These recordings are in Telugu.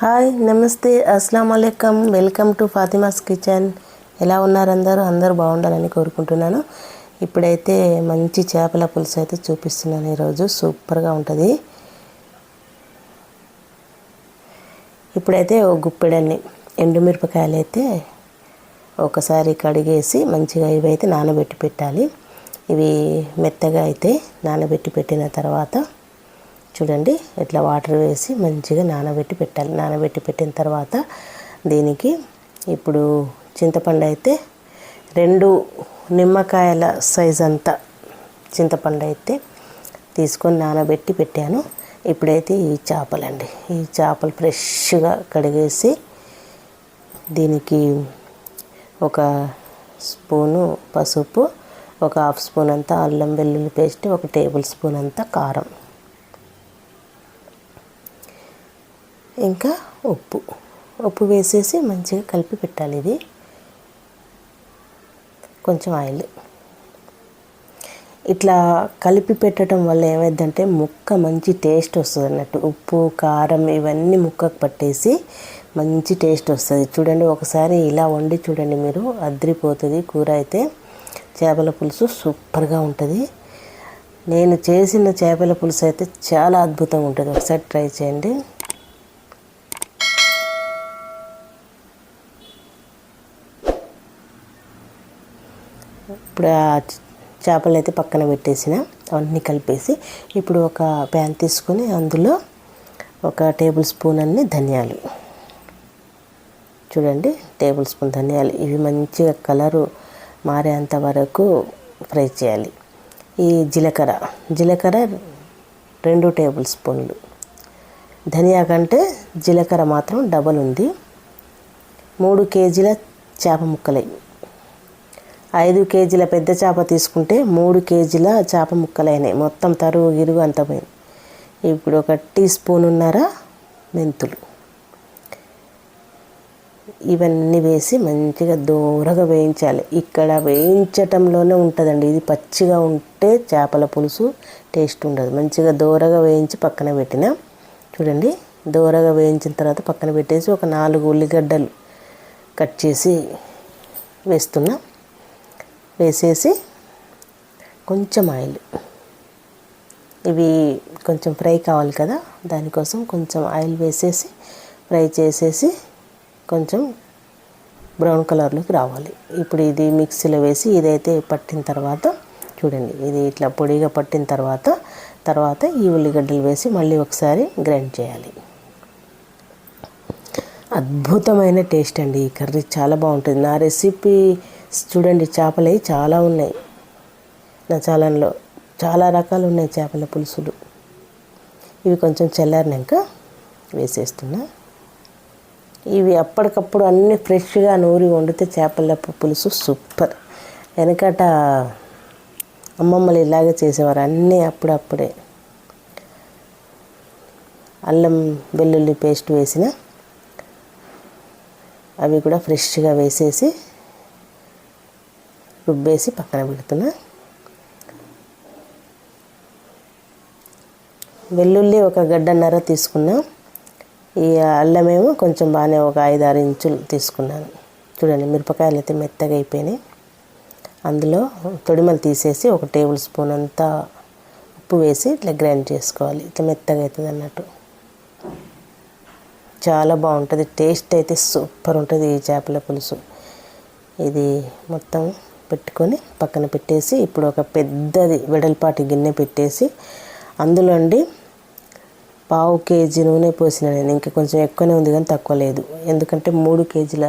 హాయ్ నమస్తే అస్సలం అయికం వెల్కమ్ టు ఫాతిమాస్ కిచెన్. ఎలా ఉన్నారు అందరూ? అందరూ బాగుండాలని కోరుకుంటున్నాను. ఇప్పుడైతే మంచి చేపల పులుసు అయితే చూపిస్తున్నాను ఈరోజు. సూపర్గా ఉంటుంది. ఇప్పుడైతే ఒక గుప్పెడన్ని ఎండుమిరపకాయలు అయితే ఒకసారి కడిగేసి మంచిగా ఇవి అయితే నానబెట్టి పెట్టాలి. ఇవి మెత్తగా అయితే నానబెట్టి పెట్టిన తర్వాత చూడండి ఇట్లా వాటర్ వేసి మంచిగా నానబెట్టి పెట్టాలి. నానబెట్టి పెట్టిన తర్వాత దీనికి ఇప్పుడు చింతపండు అయితే రెండు నిమ్మకాయల సైజ్ అంతా చింతపండు అయితే తీసుకొని నానబెట్టి పెట్టాను. ఇప్పుడైతే ఈ చేపలండి. ఈ చేపలు ఫ్రెష్గా కడిగేసి దీనికి ఒక స్పూను పసుపు ఒక హాఫ్ స్పూన్ అంతా అల్లం వెల్లుల్లి పేస్ట్ ఒక టేబుల్ స్పూన్ అంతా కారం. ఇంకా ఉప్పు. ఉప్పు వేసేసి మంచిగా కలిపి పెట్టాలి ఇది. కొంచెం ఆయిల్. ఇట్లా కలిపి పెట్టడం వల్ల ఏమైందంటే ముక్క మంచి టేస్ట్ వస్తుంది అన్నట్టు. ఉప్పు కారం ఇవన్నీ ముక్కకు పట్టేసి మంచి టేస్ట్ వస్తుంది. చూడండి ఒకసారి ఇలా వండి చూడండి మీరు. అద్రిపోతుంది. కూర అయితే చేపల పులుసు సూపర్గా ఉంటుంది. నేను చేసిన చేపల పులుసు అయితే చాలా అద్భుతంగా ఉంటుంది. ఒకసారి ట్రై చేయండి. ఇప్పుడు ఆ చేపలు అయితే పక్కన పెట్టేసిన అవన్నీ కలిపేసి ఇప్పుడు ఒక ప్యాన్ తీసుకొని అందులో ఒక టేబుల్ స్పూన్ అన్ని ధనియాలు. చూడండి టేబుల్ స్పూన్ ధనియాలు. ఇవి మంచిగా కలరు మారేంత వరకు ఫ్రై చేయాలి. ఈ జీలకర్ర జీలకర్ర రెండు టేబుల్ స్పూన్లు ధనియా కంటే జీలకర్ర మాత్రం డబల్ ఉంది. మూడు కేజీల చేప ముక్కలు. ఐదు కేజీల పెద్ద చేప తీసుకుంటే మూడు కేజీల చేప ముక్కలైనాయి. మొత్తం తరుగు గిరుగు అంత పోయింది. ఇప్పుడు ఒక టీ స్పూన్ ఉన్నారా మెంతులు. ఇవన్నీ వేసి మంచిగా దూరగా వేయించాలి. ఇక్కడ వేయించటంలోనే ఉంటుందండి. ఇది పచ్చిగా ఉంటే చేపల పులుసు టేస్ట్ ఉండదు. మంచిగా దూరగా వేయించి పక్కన పెట్టిన చూడండి దూరగా వేయించిన తర్వాత పక్కన పెట్టేసి ఒక నాలుగు ఉల్లిగడ్డలు కట్ చేసి వేస్తున్నాం. వేసేసి కొంచెం ఆయిల్. ఇవి కొంచెం ఫ్రై కావాలి కదా దానికోసం కొంచెం ఆయిల్ వేసేసి ఫ్రై చేసేసి కొంచెం బ్రౌన్ కలర్లోకి రావాలి. ఇప్పుడు ఇది మిక్సీలో వేసి ఇదైతే పట్టిన తర్వాత చూడండి ఇది ఇట్లా పొడిగా పట్టిన తర్వాత తర్వాత ఈ ఉల్లిగడ్డలు వేసి మళ్ళీ ఒకసారి గ్రైండ్ చేయాలి. అద్భుతమైన టేస్ట్ అండి ఈ కర్రీ చాలా బాగుంటుంది. నా రెసిపీ చూడండి చేపలు చాలా ఉన్నాయి. నా చాలంలో చాలా రకాలు ఉన్నాయి చేపల పులుసులు. ఇవి కొంచెం చల్లారినాక వేసేస్తున్నా. ఇవి అప్పటికప్పుడు అన్నీ ఫ్రెష్గా నూరి వండితే చేపల పులుసు సూపర్. వెనకట అమ్మమ్మలు ఇలాగే చేసేవారు అన్నీ అప్పుడప్పుడే. అల్లం వెల్లుల్లి పేస్ట్ వేసిన అవి కూడా ఫ్రెష్గా వేసేసి రుబ్బేసి పక్కన పెడుతున్నా. వెల్లుల్లి ఒక గడ్డన్నర తీసుకున్నా. ఈ అల్లమేమో కొంచెం బాగానే ఒక ఐదు ఆరు ఇంచులు తీసుకున్నాను. చూడండి మిరపకాయలు అయితే మెత్తగా అయిపోయినాయి. అందులో తొడిమలు తీసేసి ఒక టేబుల్ స్పూన్ అంతా ఉప్పు వేసి ఇట్లా గ్రైండ్ చేసుకోవాలి. ఇట్లా మెత్తగా అవుతుంది అన్నట్టు. చాలా బాగుంటుంది. టేస్ట్ అయితే సూపర్ ఉంటుంది ఈ చేపల పులుసు. ఇది మొత్తం పెట్టుకొని పక్కన పెట్టేసి ఇప్పుడు ఒక పెద్దది వెడల్పాటి గిన్నె పెట్టేసి అందులో అండి పావు కేజీ నూనె పోసిన నేను. ఇంకా కొంచెం ఎక్కువనే ఉంది కానీ తక్కువ లేదు. ఎందుకంటే మూడు కేజీల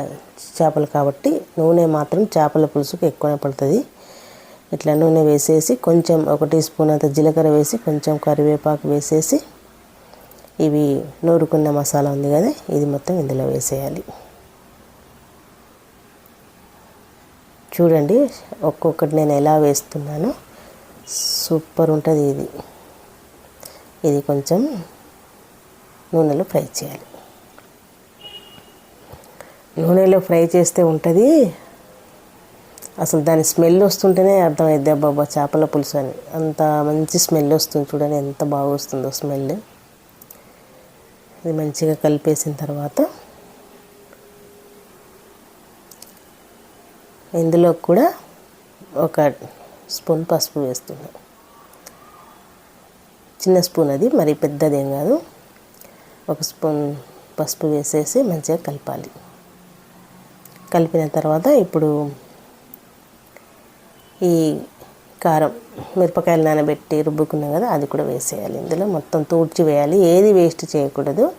చేపలు కాబట్టి నూనె మాత్రం చేపల పులుసుకు ఎక్కువనే పడుతుంది. ఇట్లా నూనె వేసేసి కొంచెం ఒక టీ స్పూన్ అంత జీలకర్ర వేసి కొంచెం కరివేపాకు వేసేసి ఇవి నూరుకున్న మసాలా ఉంది కదా ఇది మొత్తం ఇందులో వేసేయాలి. చూడండి ఒక్కొక్కటి నేను ఎలా వేస్తున్నానో. సూపర్ ఉంటుంది ఇది. ఇది కొంచెం నూనెలో ఫ్రై చేయాలి. నూనెలో ఫ్రై చేస్తే ఉంటుంది. అసలు దాని స్మెల్ వస్తుంటేనే అర్థమైద్ది అబ్బాబా చేపల పులుసు అని. అంత మంచి స్మెల్ వస్తుంది చూడండి ఎంత బాగా వస్తుందో స్మెల్. ఇది మంచిగా కలిపేసిన తర్వాత ఇందులో కూడా ఒక స్పూన్ పసుపు వేస్తున్నాం. చిన్న స్పూన్ అది మరి పెద్దదేం కాదు. ఒక స్పూన్ పసుపు వేసేసి మంచిగా కలపాలి. కలిపిన తర్వాత ఇప్పుడు ఈ కారం మిరపకాయలు నానబెట్టి రుబ్బుకున్నాం కదా అది కూడా వేసేయాలి. ఇందులో మొత్తం తూడ్చి వేయాలి. ఏది వేస్ట్ చేయకూడదు.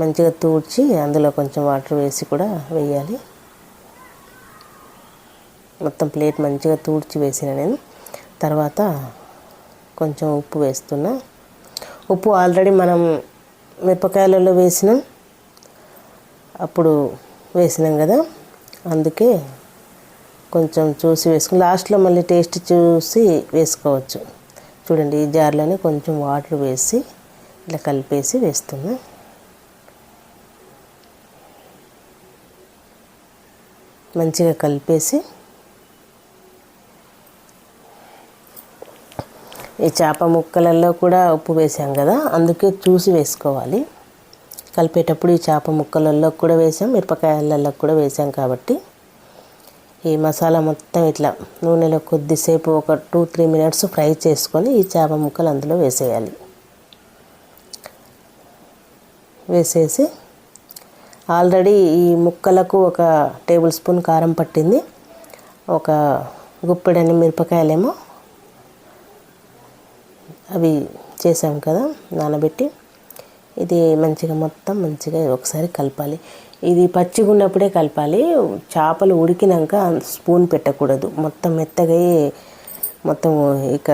మంచిగా తూడ్చి అందులో కొంచెం వాటర్ వేసి కూడా వేయాలి. మొత్తం ప్లేట్ మంచిగా తూడ్చి వేసిన నేను. తర్వాత కొంచెం ఉప్పు వేస్తున్నా. ఉప్పు ఆల్రెడీ మనం మిరపకాయలలో వేసినాం. అప్పుడు వేసినాం కదా. అందుకే కొంచెం చూసి వేసుకుని లాస్ట్లో మళ్ళీ టేస్ట్ చూసి వేసుకోవచ్చు. చూడండి ఈ జార్లోనే కొంచెం వాటర్ వేసి ఇలా కలిపేసి వేస్తున్నా. మంచిగా కలిపేసి ఈ చేప ముక్కలలో కూడా ఉప్పు వేసాం కదా అందుకే చూసి వేసుకోవాలి. కలిపేటప్పుడు ఈ చేప ముక్కలలో కూడా వేసాం మిరపకాయలలో కూడా వేసాం కాబట్టి. ఈ మసాలా మొత్తం ఇట్లా నూనెలో కొద్దిసేపు ఒక టూ త్రీ మినిట్స్ ఫ్రై చేసుకొని ఈ చేప ముక్కలు అందులో వేసేయాలి. వేసేసి ఆల్రెడీ ఈ ముక్కలకు ఒక టేబుల్ స్పూన్ కారం పట్టింది ఒక గుప్పెడని మిరపకాయలేమో అవి చేసాం కదా నానబెట్టి. ఇది మంచిగా మొత్తం మంచిగా ఒకసారి కలపాలి. ఇది పచ్చిగా ఉన్నప్పుడే కలపాలి. చేపలు ఉడికినాక స్పూన్ పెట్టకూడదు. మొత్తం మెత్తగా మొత్తం ఇక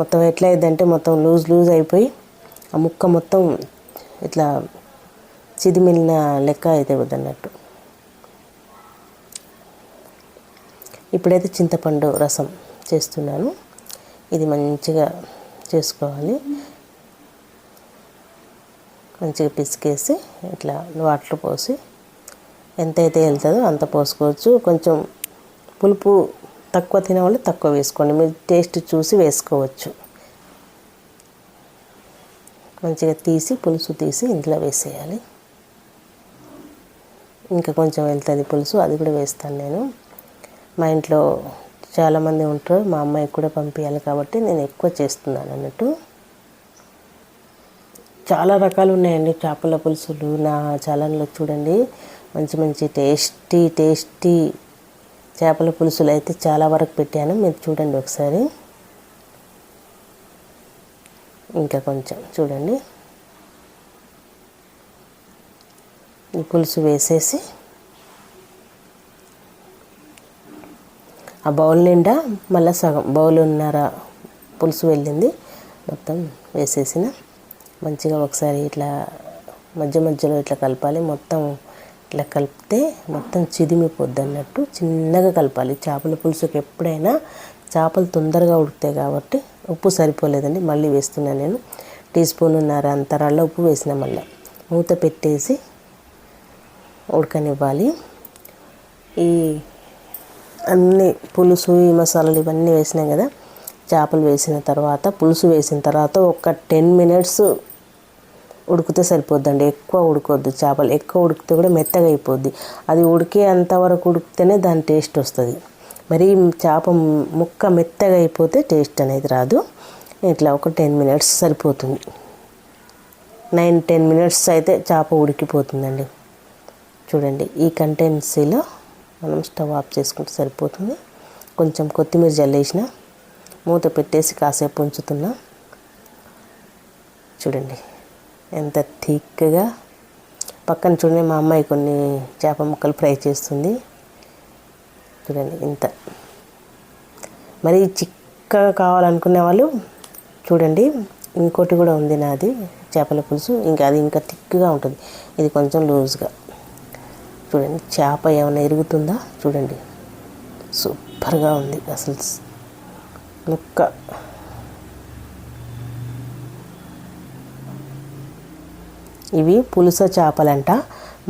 మొత్తం ఎట్లా అయిందంటే మొత్తం లూజ్ లూజ్ అయిపోయి ఆ ముక్క మొత్తం ఇట్లా చిదిమిలిన లెక్క అయితే వద్దన్నట్టు. ఇప్పుడైతే చింతపండు రసం చేస్తున్నాను. ఇది మంచిగా చేసుకోవాలి. మంచిగా పిసికేసి ఇట్లా వాటర్ పోసి ఎంతైతే వెళ్తుందో అంత పోసుకోవచ్చు. కొంచెం పులుపు తక్కువ తినవాళ్ళు తక్కువ వేసుకోండి. మీరు టేస్ట్ చూసి వేసుకోవచ్చు. మంచిగా తీసి పులుసు తీసి ఇంట్లో వేసేయాలి. ఇంకా కొంచెం వెళ్తుంది పులుసు అది కూడా వేస్తాను నేను. మా ఇంట్లో చాలామంది ఉంటారు. మా అమ్మాయికి కూడా పంపించాలి కాబట్టి నేను ఎక్కువ చేస్తున్నాను అన్నట్టు. చాలా రకాలు ఉన్నాయండి. చేపల పులుసులు నా ఛానల్లో చూడండి. మంచి మంచి టేస్టీ టేస్టీ చేపల పులుసులు అయితే చాలా వరకు పెట్టాను. మీరు చూడండి ఒకసారి. ఇంకా కొంచెం చూడండి. ఈ పులుసు వేసేసి ఆ బౌల్ నిండా మళ్ళీ సగం బౌల్ ఉన్నర పులుసు వెళ్ళింది. మొత్తం వేసేసిన. మంచిగా ఒకసారి ఇట్లా మధ్య మధ్యలో ఇట్లా కలపాలి. మొత్తం ఇట్లా కలిపితే మొత్తం చిదిమిపోద్ది అన్నట్టు చిన్నగా కలపాలి. చేపల పులుసుకి ఎప్పుడైనా చేపలు తొందరగా ఉడుకుతాయి కాబట్టి ఉప్పు సరిపోలేదండి. మళ్ళీ వేస్తున్నాను నేను. టీ స్పూన్ ఉన్నర అంతరాల్లో ఉప్పు వేసిన మళ్ళీ. మూత పెట్టేసి ఉడకనివ్వాలి. ఈ అన్ని పులుసు ఈ మసాలాలు ఇవన్నీ వేసినాయి కదా చేపలు వేసిన తర్వాత పులుసు వేసిన తర్వాత ఒక టెన్ మినిట్స్ ఉడికితే సరిపోద్దండి. ఎక్కువ ఉడకొద్దు చేపలు. ఎక్కువ ఉడికితే కూడా మెత్తగా అయిపోద్ది. అది ఉడికే అంతవరకు ఉడికితేనే దాని టేస్ట్ వస్తుంది. మరి చేప ముక్క మెత్తగా అయిపోతే టేస్ట్ అనేది రాదు. ఇట్లా ఒక టెన్ మినిట్స్ సరిపోతుంది. నైన్ టెన్ మినిట్స్ అయితే చేప ఉడికిపోతుందండి. చూడండి ఈ కంటెన్సీలో మనం స్టవ్ ఆఫ్ చేసుకుంటే సరిపోతుంది. కొంచెం కొత్తిమీర జల్లేసిన మూత పెట్టేసి కాసేపు ఉంచుతున్నా. చూడండి ఎంత థిక్గా. పక్కన చూడండి మా అమ్మాయి కొన్ని చేప ముక్కలు ఫ్రై చేస్తుంది. చూడండి ఇంత. మరి చిక్కగా కావాలనుకునే వాళ్ళు చూడండి ఇంకోటి కూడా ఉంది నాది చేపల పులుసు. ఇంకా అది ఇంకా థిక్గా ఉంటుంది. ఇది కొంచెం లూజ్గా. చూడండి చేప ఏమైనా ఎరుగుతుందా? చూడండి. సూపర్గా ఉంది అసలు. ముక్క ఇవి పులుస చేపలంట.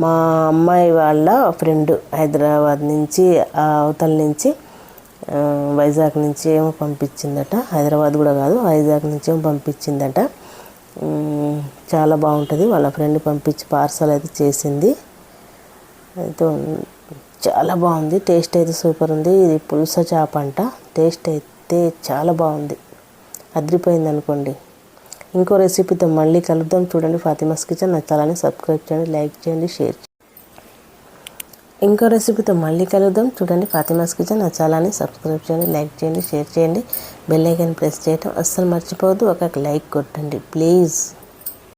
మా అమ్మాయి వాళ్ళ ఫ్రెండ్ హైదరాబాద్ నుంచి అవతల నుంచి వైజాగ్ నుంచి ఏమో పంపించిందట. హైదరాబాద్ కూడా కాదు వైజాగ్ నుంచి ఏమో పంపించిందట. చాలా బాగుంటుంది. వాళ్ళ ఫ్రెండ్ పంపించి పార్సల్ అయితే చేసింది. అయితే చాలా బాగుంది. టేస్ట్ అయితే సూపర్ ఉంది. ఇది పులుస చేప అంట. టేస్ట్ అయితే చాలా బాగుంది. అదిరిపోయింది అనుకోండి. ఇంకో రెసిపీతో మళ్ళీ కలుద్దాం. చూడండి ఫాతిమాస్ కిచెన్. నచ్చాలని సబ్స్క్రైబ్ చేయండి లైక్ చేయండి షేర్ చేయండి. ఇంకో రెసిపీతో మళ్ళీ కలుద్దాం. చూడండి ఫాతిమాస్ కిచెన్. నచ్చాలని సబ్స్క్రైబ్ చేయండి లైక్ చేయండి షేర్ చేయండి. బెల్ ఐకాన్ ప్రెస్ చేయటం అస్సలు మర్చిపోవద్దు. ఒక లైక్ కొట్టండి ప్లీజ్.